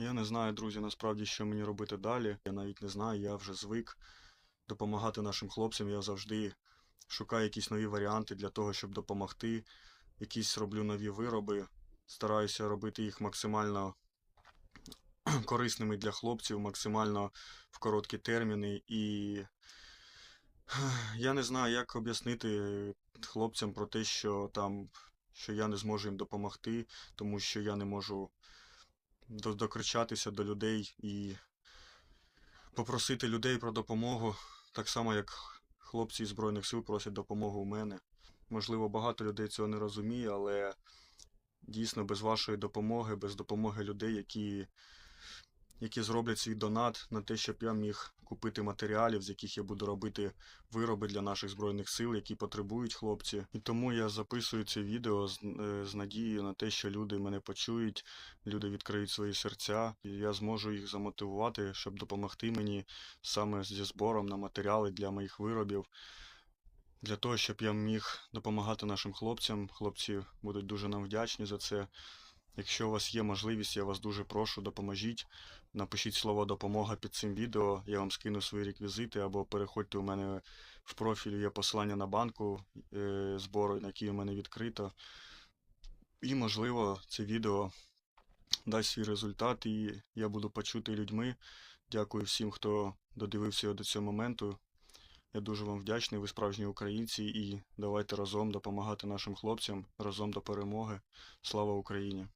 Я не знаю, друзі, насправді, що мені робити далі. Я навіть не знаю, я вже звик допомагати нашим хлопцям. Я завжди шукаю якісь нові варіанти для того, щоб допомогти. Якісь роблю нові вироби, стараюся робити їх максимально корисними для хлопців, максимально в короткі терміни. І я не знаю, як об'яснити хлопцям про те, що там, що я не зможу їм допомогти, тому що я не можу докричатися до людей і попросити людей про допомогу, так само як хлопці із Збройних сил просять допомогу у мене. Можливо, багато людей цього не розуміє, але дійсно без вашої допомоги, без допомоги людей, які, які зроблять свій донат на те, щоб я міг купити матеріалів, з яких я буду робити вироби для наших збройних сил, які потребують хлопці. І тому я записую це відео з, е, з надією на те, що люди мене почують, люди відкриють свої серця, і я зможу їх замотивувати, щоб допомогти мені саме зі збором на матеріали для моїх виробів. Для того, щоб я міг допомагати нашим хлопцям. Хлопці будуть дуже нам вдячні за це. Якщо у вас є можливість, я вас дуже прошу, допоможіть. Напишіть слово допомога під цим відео, я вам скину свої реквізити, або переходьте у мене в профіль, є посилання на банку е, збору, який у мене відкрито. І, можливо, це відео дасть свій результат, і я буду почути людьми. Дякую всім, хто додивився його до цього моменту. Я дуже вам вдячний, ви справжні українці, і давайте разом допомагати нашим хлопцям, разом до перемоги. Слава Україні!